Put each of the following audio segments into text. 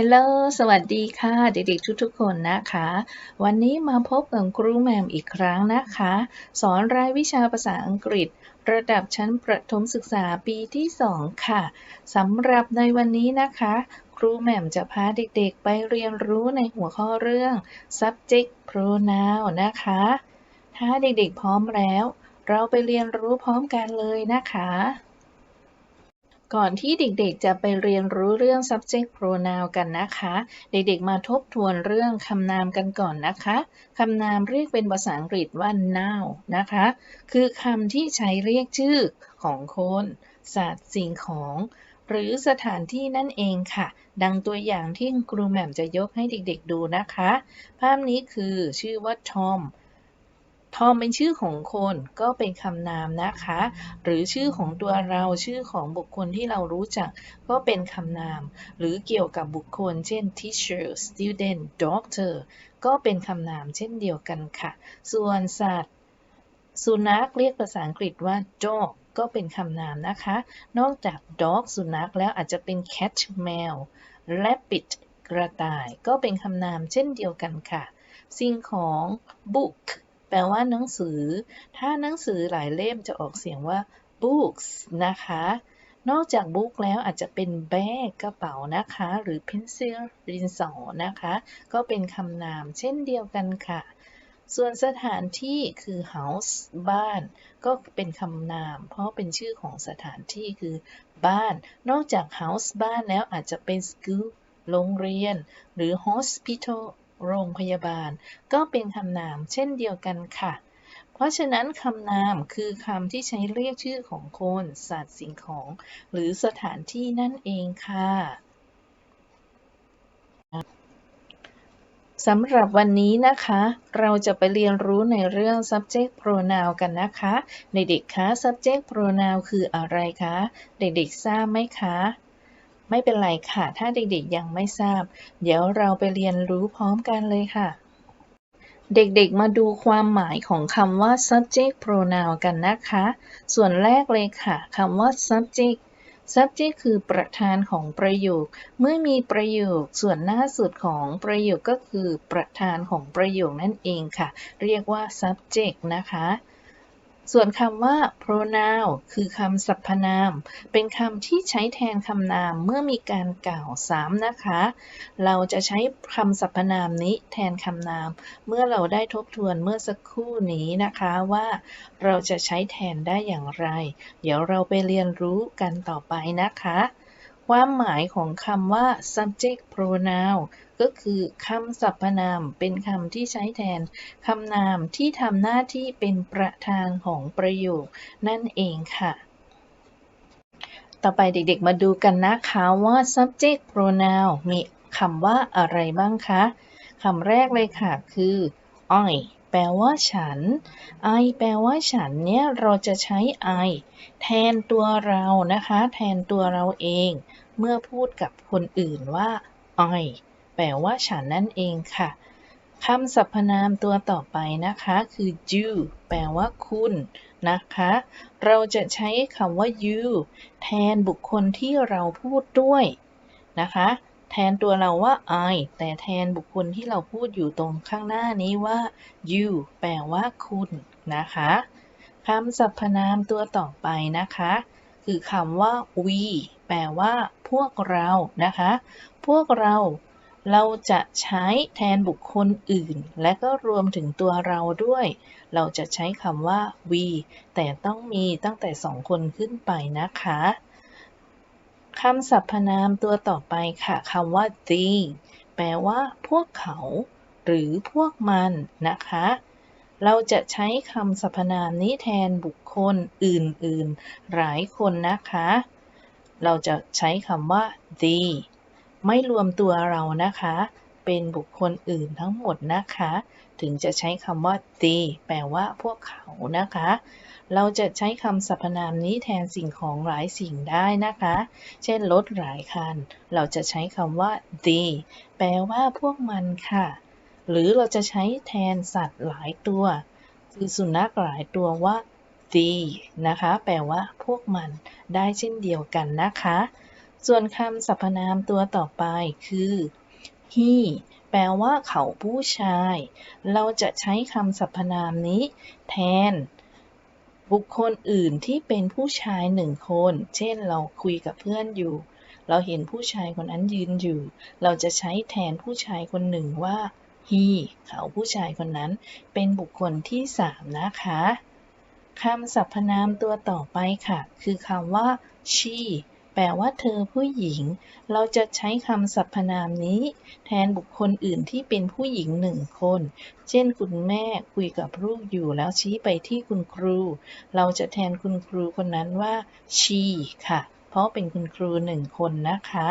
ฮลโลสวัสดีค่ะ เด็กๆ ทุกๆ คนนะคะ วันนี้มาพบกับครูแหมมอีกครั้งนะคะ สอนรายวิชาภาษาอังกฤษ ระดับชั้นประถมศึกษาปีที่ 2 ค่ะ สำหรับในวันนี้นะคะ ครูแหม่มจะพาเด็กๆ ไปเรียนรู้ในหัวข้อเรื่อง subject pronoun นะคะ ถ้าเด็กๆ พร้อมแล้ว เราไปเรียนรู้พร้อมกันเลยนะคะ ก่อนที่เด็กๆ จะไปเรียนรู้เรื่อง subject pronoun กันนะคะ เด็กๆ มาทบทวนเรื่องคำนามกันก่อนนะคะ คำนามเรียกเป็นภาษาอังกฤษว่า noun นะคะ คือคำที่ใช้เรียกชื่อของคน สัตว์ สิ่งของ หรือสถานที่นั่นเองค่ะ ดังตัวอย่างที่ครูแหม่มจะยกให้เด็กๆ ดูนะคะ ภาพนี้คือชื่อว่า Tom ทอมเป็นชื่อของคนก็เป็นคำนามนะคะ หรือชื่อของตัวเราชื่อของบุคคลที่เรารู้จักก็เป็นคำนาม หรือเกี่ยวกับบุคคล เช่น teacher student doctor ก็เป็นคำนามเช่นเดียวกันค่ะ ส่วนสัตว์ สุนัขเรียกภาษาอังกฤษว่า dog ก็เป็นคำนามนะคะ นอกจาก dog สุนัขแล้วอาจจะเป็น cat แมว rabbit กระต่าย ก็เป็นคำนามเช่นเดียวกันค่ะ สิ่งของ book แปลว่าหนังสือ ถ้าหนังสือหลายเล่มจะออกเสียงว่า books นะคะ นอกจาก book แล้วอาจจะเป็น bag กระเป๋านะคะ หรือ pencil ดินสอนะคะ ก็เป็นคำนามเช่นเดียวกันค่ะ ส่วนสถานที่คือ house บ้าน ก็เป็นคำนาม เพราะเป็นชื่อของสถานที่คือบ้าน นอกจาก house บ้านแล้วอาจจะเป็น school โรงเรียน หรือ hospital โรงพยาบาล ก็เป็นคำนามเช่นเดียวกันค่ะ เพราะฉะนั้นคำนามคือคำที่ใช้เรียกชื่อของคน สัตว์สิ่งของ หรือสถานที่นั่นเองค่ะสำหรับวันนี้นะคะ เราจะไปเรียนรู้ในเรื่อง subject pronoun กันนะคะ เด็กๆคะ subject pronoun คืออะไรคะ เด็กๆทราบไหมคะ ไม่เป็นไรค่ะ ถ้าเด็กๆยังไม่ทราบ เดี๋ยวเราไปเรียนรู้พร้อมกันเลยค่ะ เด็กๆ มาดูความหมายของคำว่า subject pronoun กันนะคะ ส่วนแรกเลยค่ะคำว่า subject subject คือประธานของประโยค เมื่อมีประโยคส่วนหน้าสุดของประโยคก็คือประธานของประโยคนั่นเองค่ะ เรียกว่า subject นะคะ ส่วนคำว่า pronoun คือคำสรรพนาม เป็นคำที่ใช้แทนคำนามเมื่อมีการกล่าวซ้ำนะคะ เราจะใช้คำสรรพนามนี้แทนคำนาม เมื่อเราได้ทบทวนเมื่อสักครู่นี้นะคะว่า เราจะใช้แทนได้อย่างไร เดี๋ยวเราไปเรียนรู้กันต่อไปนะคะ ความหมายของคำว่า subject pronoun ก็คือคำสรรพนามเป็นคำที่ใช้แทนคำนามที่ทำหน้าที่เป็นประธานของประโยค นั่นเองค่ะ ต่อไปเด็กๆมาดูกันนะคะว่า subject pronoun มีคำว่าอะไรบ้างคะ คำแรกเลยค่ะคือ I แปลว่าฉัน I แปลว่าฉันเนี่ยเราจะใช้ I แทนตัวเรานะคะ แทนตัวเราเอง เมื่อพูดกับคนอื่นว่า I แปลว่าฉันนั่นเองค่ะคำสรรพนามตัวต่อไปนะคะคือ you แปลว่าคุณนะคะ เราจะใช้คำว่า you แทนบุคคลที่เราพูดด้วยนะคะ แทนตัวเราว่า I แต่แทนบุคคลที่เราพูดอยู่ตรงข้างหน้านี้ว่า you แปลว่าคุณนะคะคำสรรพนามตัวต่อไปนะคะ คือคำว่า we แปลว่า พวกเรานะคะ พวกเราเราจะใช้แทนบุคคลอื่น และก็รวมถึงตัวเราด้วย เราจะใช้คำว่า we แต่ต้องมีตั้งแต่สองคนขึ้นไปนะคะ คำสรรพนามตัวต่อไปค่ะคำว่า they แปลว่าพวกเขา หรือพวกมันนะคะ เราจะใช้คำสรรพนามนี้แทนบุคคลอื่นๆ หลายคนนะคะ เราจะใช้คำว่า they ไม่รวมตัวเรานะคะ เป็นบุคคลอื่นทั้งหมดนะคะ ถึงจะใช้คำว่า they แปลว่าพวกเขานะคะ เราจะใช้คำสรรพนามนี้แทนสิ่งของหลายสิ่งได้นะคะ เช่นรถหลายคัน เราจะใช้คำว่า they แปลว่าพวกมันค่ะ หรือเราจะใช้แทนสัตว์หลายตัว คือสุนัขหลายตัวว่า they นะคะ แปลว่าพวกมันได้เช่นเดียวกันนะคะ ส่วนคำสรรพนามตัวต่อไปคือ he แปลว่าเขาผู้ชาย เราจะใช้คำสรรพนามนี้ แทน บุคคลอื่นที่เป็นผู้ชายหนึ่งคน เช่นเราคุยกับเพื่อนอยู่ เราเห็นผู้ชายคนนั้นยืนอยู่ เราจะใช้แทนผู้ชายคนหนึ่งว่า he เขาผู้ชายคนนั้น เป็นบุคคลที่สามนะคะคำสรรพนามตัวต่อไปค่ะ คือคำว่า she แปลว่าเธอผู้หญิง เราจะใช้คำสรรพนามนี้ แทนบุคคลอื่นที่เป็นผู้หญิงหนึ่งคน เช่น คุณแม่คุยกับลูกอยู่แล้วชี้ไปที่คุณครู เราจะแทนคุณครูคนนั้นว่า she ค่ะ เพราะเป็นคุณครูหนึ่งคนนะคะ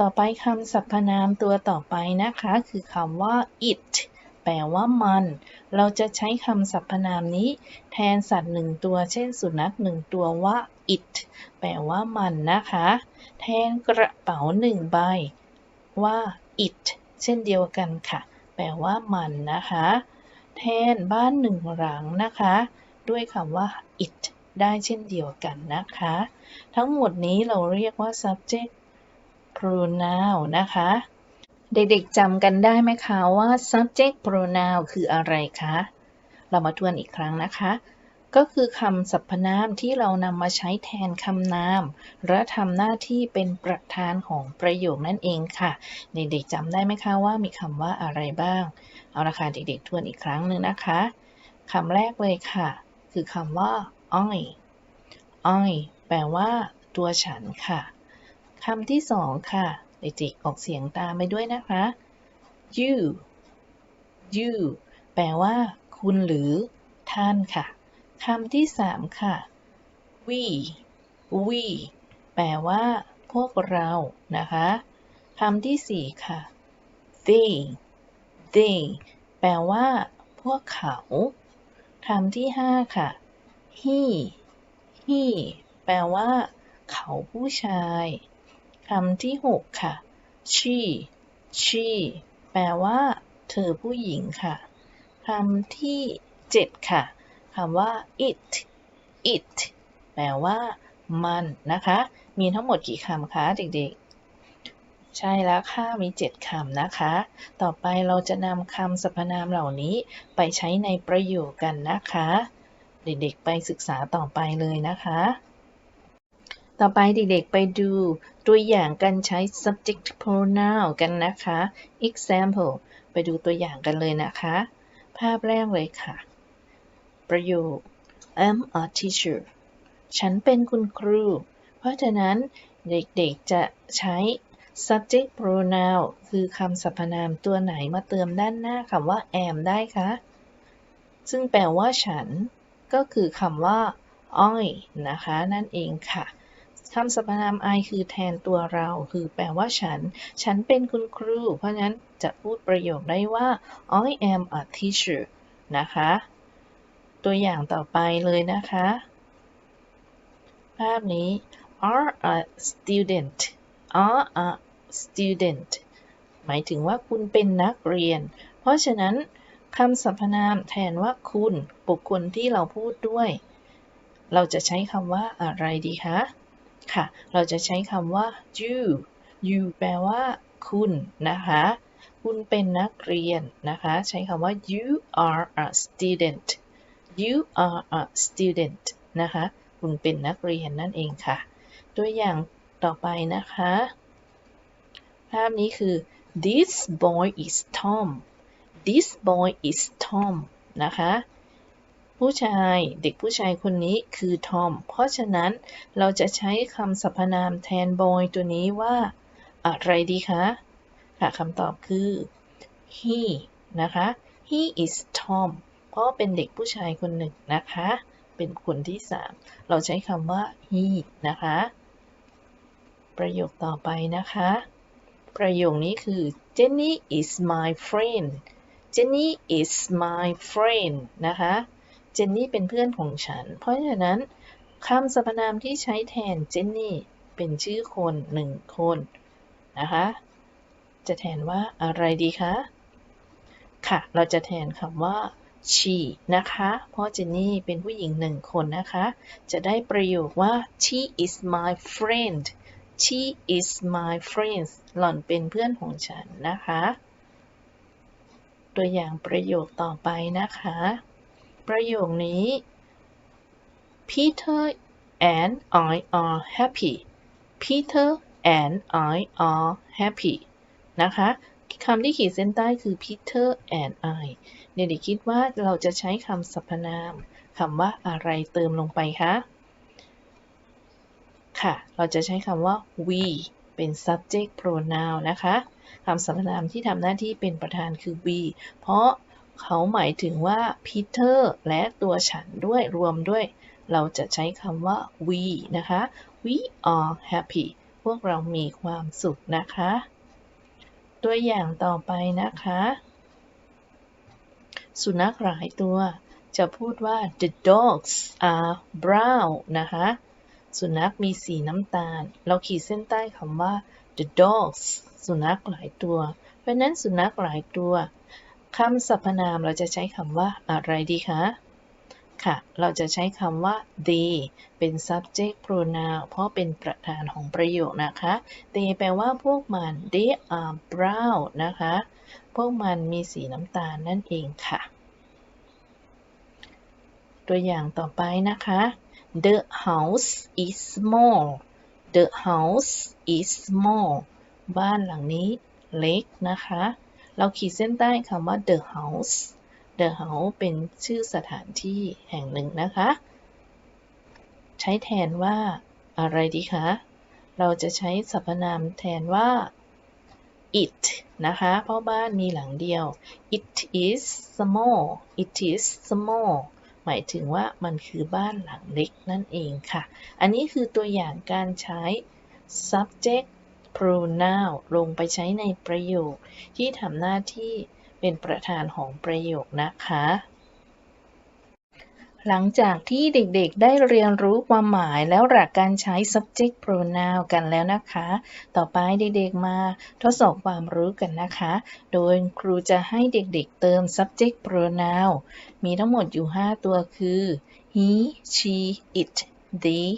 ต่อไปคำสรรพนามตัวต่อไปนะคะ คือคำว่า it แปลว่ามัน เราจะใช้คำสรรพนามนี้ แทนสัตว์หนึ่งตัว เช่น สุนัขหนึ่งตัวว่า it แปลว่ามันนะคะ แทนกระเป๋าหนึ่งใบ ว่า it เช่นเดียวกันค่ะ แปลว่ามันนะคะ แทนบ้านหนึ่งหลังนะคะ ด้วยคำว่า it ได้เช่นเดียวกันนะคะ ทั้งหมดนี้เราเรียกว่า subject pronoun นะคะ เด็กๆจำกันได้ไหมคะว่า subject pronoun คืออะไรคะ เรามาทวนอีกครั้งนะคะ ก็คือคำสรรพนามที่เรานำมาใช้แทนคำนาม และทำหน้าที่เป็นประธานของประโยคนั่นเองค่ะ เด็กๆจำได้ไหมคะว่ามีคำว่าอะไรบ้าง เอาละค่ะเด็กๆทวนอีกครั้งหนึ่งนะคะคำแรกเลยค่ะ คือคำว่า I I แปลว่า ตัวฉันค่ะคำที่สองค่ะ เด็กๆออกเสียงตามไปด้วยนะคะ you you แปลว่า คุณหรือ ท่านค่ะคำที่สามค่ะ we we แปลว่า พวกเรานะคะคำที่สี่ค่ะ they they แปลว่า พวกเขาคำที่ห้าค่ะ he he แปลว่า เขาผู้ชาย คำที่หกค่ะ she she แปลว่า เธอผู้หญิงค่ะ คำที่เจ็ดค่ะ คำว่า it it แปลว่า มันนะคะ มีทั้งหมดกี่คำคะเด็กๆ ใช่แล้วค่ะ มี 7คำนะคะ ต่อไปเราจะนำคำสรรพนามเหล่านี้ไปใช้ในประโยคกันนะคะ เด็กๆ ไปศึกษาต่อไปเลยนะคะ ต่อไปเด็กๆไปดูตัวอย่างการใช้ subject pronoun กันนะคะ example ไปดูตัวอย่างกันเลยนะคะ ภาพแรกเลยค่ะ ประโยค I'm a teacher ฉันเป็นคุณครู เพราะฉะนั้นเด็กๆจะใช้ subject pronoun คือคำสรรพนามตัวไหนมาเติมด้านหน้าคำว่า am ได้คะ ซึ่งแปลว่าฉันก็คือคำว่า I นะคะ นั่นเองค่ะ คำสรรพนาม I คือแทนตัวเรา คือแปลว่าฉัน ฉันเป็นคุณครู เพราะฉะนั้นจะพูดประโยคได้ว่า I am a teacher นะคะ ตัวอย่างต่อไปเลยนะคะ ภาพนี้ are a student are a student หมายถึงว่าคุณเป็นนักเรียน เพราะฉะนั้นคำสรรพนามแทนว่าคุณบุคคลที่เราพูดด้วย เราจะใช้คำว่าอะไรดีคะ ค่ะ เราจะใช้คำว่า you you แปลว่า คุณนะคะคุณเป็นนักเรียนนะคะ ใช้คำว่า you are a student you are a student นะคะ คุณเป็นนักเรียนนั่นเองค่ะ ตัวอย่างต่อไปนะคะ ภาพนี้คือ this boy is Tom this boy is Tom นะคะ ผู้ชายเด็กผู้ชายคนนี้คือทอม เพราะฉะนั้นเราจะใช้คำสรรพนามแทน boy ตัวนี้ว่า อะไรดีคะค่ะคำตอบคือ he นะคะ he is Tom เพราะเป็นเด็กผู้ชายคนหนึ่งนะคะ เป็นคนที่3เราใช้คำว่า he นะคะ ประโยคต่อไปนะคะ ประโยคนี้คือ Jenny is my friend Jenny is my friend นะคะ เจนนี่เป็นเพื่อนของฉัน เพราะฉะนั้นคำสรรพนามที่ใช้แทนเจนนี่เป็นชื่อคนหนึ่งคนนะคะ จะแทนว่าอะไรดีคะ ค่ะ เราจะแทนคำว่า she นะคะ เพราะเจนนี่เป็นผู้หญิงหนึ่งคนนะคะ จะได้ประโยคว่า she is my friend she is my friend หล่อนเป็นเพื่อนของฉันนะคะ ตัวอย่างประโยคต่อไปนะคะ ประโยคนี้ Peter and I are happy Peter and I are happy นะคะคำที่ขีดเส้นใต้คือ Peter and I เด็กๆคิดว่าเราจะใช้คำสรรพนามคำว่าอะไรเติมลงไปคะ ค่ะ เราจะใช้คำว่า we เป็น subject pronoun นะคะ คำสรรพนามที่ทำหน้าที่เป็นประธานคือ we เพราะ เขาหมายถึงว่า Peter และตัวฉันด้วยรวมด้วย เราจะใช้คำว่า we นะคะ we are happy พวกเรามีความสุขนะคะ ตัวอย่างต่อไปนะคะ สุนัขหลายตัว จะพูดว่า the dogs are brown นะคะ สุนัขมีสีน้ำตาล เราขีดเส้นใต้คำว่า the dogs สุนัขหลายตัว เพราะนั้นสุนัขหลายตัว คำสรรพนามเราจะใช้คำว่าอะไรดีคะ ค่ะ เราจะใช้คำว่า the เป็น subject pronoun เพราะเป็นประธานของประโยคนะคะ they แปลว่าพวกมัน they are brown นะคะ พวกมันมีสีน้ำตาลนั่นเองค่ะ ตัวอย่างต่อไปนะคะ The house is small The house is small บ้านหลังนี้เล็กนะคะ เราขีดเส้นใต้คำว่า the house the house เป็นชื่อสถานที่แห่งหนึ่งนะคะ ใช้แทนว่าอะไรดีคะ เราจะใช้สรรพนามแทนว่า it นะคะ เพราะบ้านมีหลังเดียว it is small it is small หมายถึงว่ามันคือบ้านหลังเล็กนั่นเองค่ะ อันนี้คือตัวอย่างการใช้ subject pronoun ลงไปใช้ในประโยค ที่ทำหน้าที่เป็นประธานของประโยคนะคะ หลังจากที่เด็กๆ ได้เรียนรู้ความหมายแล้วหลักการใช้ subject pronoun กันแล้วนะคะ ต่อไปเด็กๆ มาทดสอบความรู้กันนะคะ โดยครูจะให้เด็กๆ เติม subject pronoun มีทั้งหมดอยู่ 5 ตัวคือ he she it they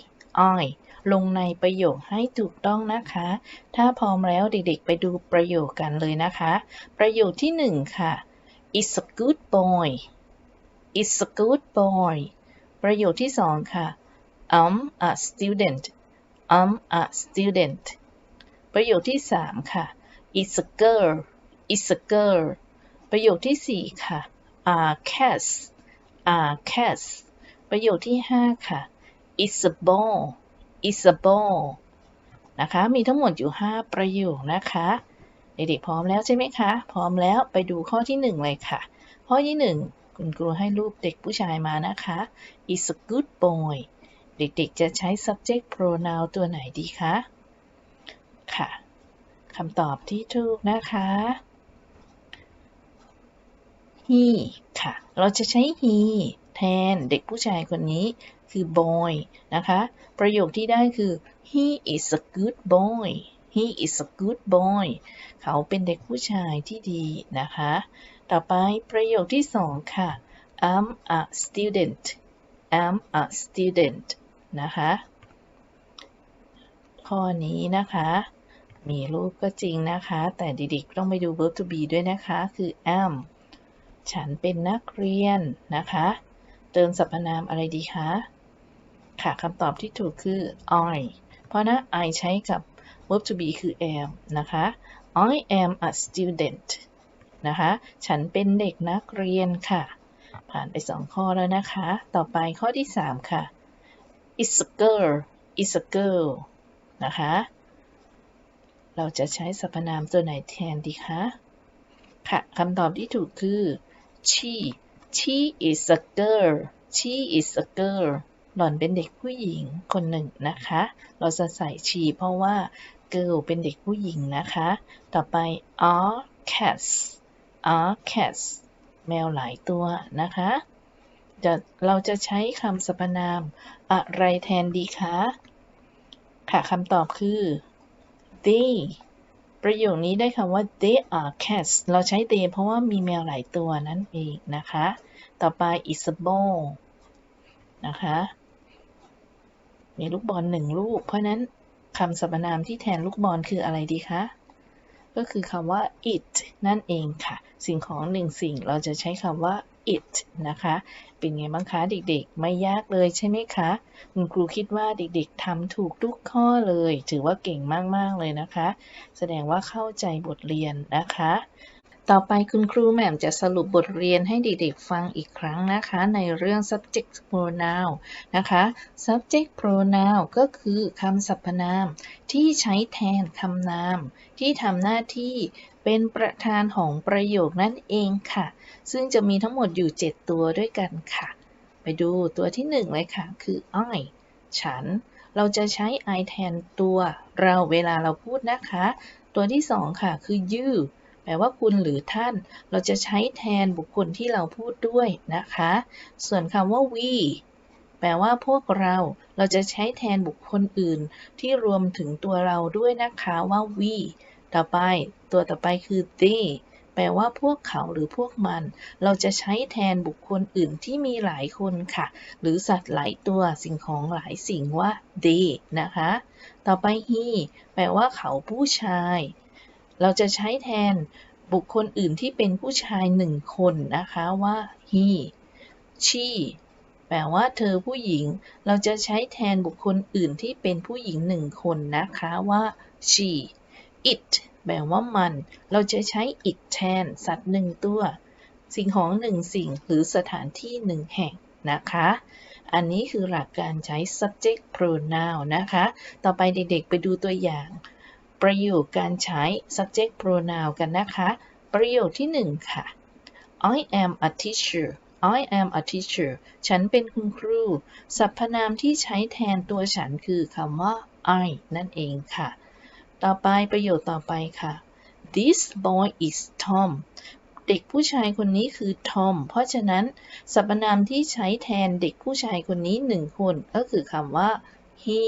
I ลงในประโยคให้ถูกต้องนะคะ ถ้าพร้อมแล้วเด็กๆ ไปดูประโยคกันเลยนะคะ ประโยคที่ 1 ค่ะ is a good boy is a good boy ประโยคที่ 2 ค่ะ I'm a student I'm a student ประโยคที่ 3 ค่ะ is a girl is a girl ประโยคที่ 4 ค่ะ are cats are cats ประโยคที่ 5 ค่ะ is a ball is a ball นะคะ มีทั้งหมดอยู่ 5 ประโยคนะคะ เด็กๆพร้อมแล้วใช่ไหมคะ พร้อมแล้วไปดูข้อที่ 1 เลยค่ะ ข้อที่ 1 คุณครูให้รูปเด็กผู้ชายมานะคะ is a good boy เด็กๆ จะใช้ subject pronoun ตัวไหนดีคะ ค่ะคำตอบที่ถูกนะคะ he ค่ะ เราจะใช้ he แทนเด็กผู้ชายคนนี้ คือ boy นะคะ ประโยคที่ได้คือ he is a good boy he is a good boy เขาเป็นเด็กผู้ชายที่ดีนะคะ ต่อไปประโยคที่สองค่ะ I'm a student I'm a student นะคะ ข้อนี้นะคะ มีรูปก็จริงนะคะ แต่เด็กๆต้องไปดู verb to be ด้วยนะคะ คือ am ฉันเป็นนักเรียนนะคะ เติมสรรพนามอะไรดีคะ ค่ะคำตอบที่ถูกคือ I เพราะนะ I ใช้กับ verb to be คือ am นะคะ I am a student นะคะ ฉันเป็นเด็กนักเรียนค่ะ ผ่านไป 2 ข้อแล้วนะคะ ต่อไปข้อที่ 3 ค่ะ is a girl is a girl นะคะ เราจะใช้สรรพนามตัวไหนแทนดีคะ ค่ะคำตอบที่ถูกคือ she she is a girl she is a girl หล่อนเป็นเด็กผู้หญิงคนหนึ่งนะคะ เราจะใส่ she เพราะว่า girl เป็นเด็กผู้หญิงนะคะ ต่อไป are cats are cats แมวหลายตัวนะคะจะเราจะใช้คำสรรพนามอะไรแทนดีคะ ค่ะคำตอบคือ they ประโยคนี้ได้คำว่า they are cats เราใช้ they เพราะว่ามีแมวหลายตัวนั่นเองนะคะ ต่อไป is a ball นะคะ มีลูกบอลหนึ่งลูก เพราะนั้นคำสรรพนามที่แทนลูกบอลคืออะไรดีคะ ก็คือคำว่า it นั่นเองค่ะ สิ่งของหนึ่งสิ่งเราจะใช้คำว่า it นะคะ เป็นไงบ้างคะเด็กๆ ไม่ยากเลยใช่ไหมคะ คุณครูคิดว่าเด็กๆทำถูกทุกข้อเลย ถือว่าเก่งมากๆเลยนะคะ แสดงว่าเข้าใจบทเรียนนะคะ ต่อไปคุณครูแหม่มจะสรุปบทเรียนให้เด็กๆฟังอีกครั้งนะคะ ในเรื่อง subject pronoun นะคะ subject pronoun ก็คือคำสรรพนาม ที่ใช้แทนคำนาม ที่ทำหน้าที่เป็นประธานของประโยคนั่นเองค่ะ ซึ่งจะมีทั้งหมดอยู่ 7 ตัวด้วยกันค่ะ ไปดูตัวที่ 1 เลยค่ะ คือ I ฉัน เราจะใช้ I แทนตัว เราเวลาเราพูดนะคะ ตัวที่ 2 ค่ะ คือ you แปลว่าคุณหรือท่าน เราจะใช้แทนบุคคลที่เราพูดด้วยนะคะ ส่วนคำว่า we แปลว่าพวกเรา เราจะใช้แทนบุคคลอื่น ที่รวมถึงตัวเราด้วยนะคะว่า we ต่อไป ตัวต่อไปคือ they แปลว่าพวกเขาหรือพวกมัน เราจะใช้แทนบุคคลอื่นที่มีหลายคนค่ะ หรือสัตว์หลายตัวสิ่งของหลายสิ่งว่า they นะคะ ต่อไป he แปลว่าเขาผู้ชาย เราจะใช้แทนบุคคลอื่นที่เป็นผู้ชายหนึ่งคนนะคะว่า he she แปลว่าเธอผู้หญิง เราจะใช้แทนบุคคลอื่นที่เป็นผู้หญิงหนึ่งคนนะคะว่า she it แปลว่ามัน เราจะใช้ it แทน สัตว์หนึ่งตัว สิ่งของหนึ่งสิ่งหรือสถานที่หนึ่งแห่งนะคะ อันนี้คือหลักการใช้ subject pronoun นะคะ ต่อไปเด็กๆไปดูตัวอย่าง ประโยคการใช้ subject pronoun กันนะคะ ประโยคที่หนึ่งค่ะ I am a teacher I am a teacher ฉันเป็นคุณครู สรรพนามที่ใช้แทนตัวฉันคือคำว่า I นั่นเองค่ะ ต่อไปประโยคต่อไปค่ะ This boy is Tom เด็กผู้ชายคนนี้คือ Tom เพราะฉะนั้นสรรพนามที่ใช้แทนเด็กผู้ชายคนนี้หนึ่งคนก็คือคำว่า he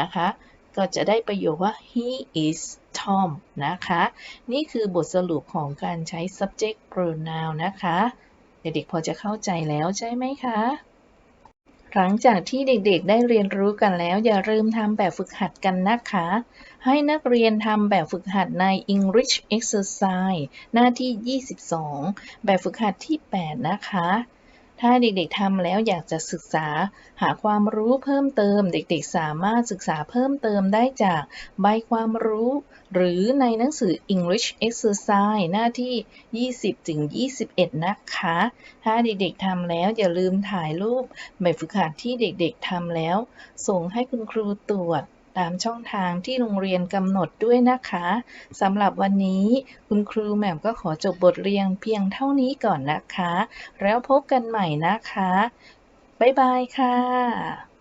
นะคะ ก็จะได้ประโยคว่า he is Tom นะคะ นี่คือบทสรุปของการใช้ subject pronoun นะคะ เด็กๆพอจะเข้าใจแล้วใช่ไหมคะ หลังจากที่เด็กๆได้เรียนรู้กันแล้ว อย่าลืมทำแบบฝึกหัดกันนะคะ ให้นักเรียนทำแบบฝึกหัดใน English Exercise หน้าที่ 22 แบบฝึกหัดที่ 8 นะคะ ถ้าเด็กๆทำแล้วอยากจะศึกษาหาความรู้เพิ่มเติม เด็กๆ สามารถศึกษาเพิ่มเติมได้จากใบความรู้ หรือในหนังสือ English Exercise หน้าที่ 20ถึง21 นะคะ ถ้าเด็กๆทำแล้วอย่าลืมถ่ายรูปแบบฝึกหัดที่เด็กๆทำแล้ว ส่งให้คุณครูตรวจ ตามช่องทางที่โรงเรียนกำหนดด้วยนะคะสำหรับวันนี้คุณครูแหม่มก็ขอจบบทเรียนเพียงเท่านี้ก่อนนะคะ แล้วพบกันใหม่นะคะ บ๊ายบายค่ะ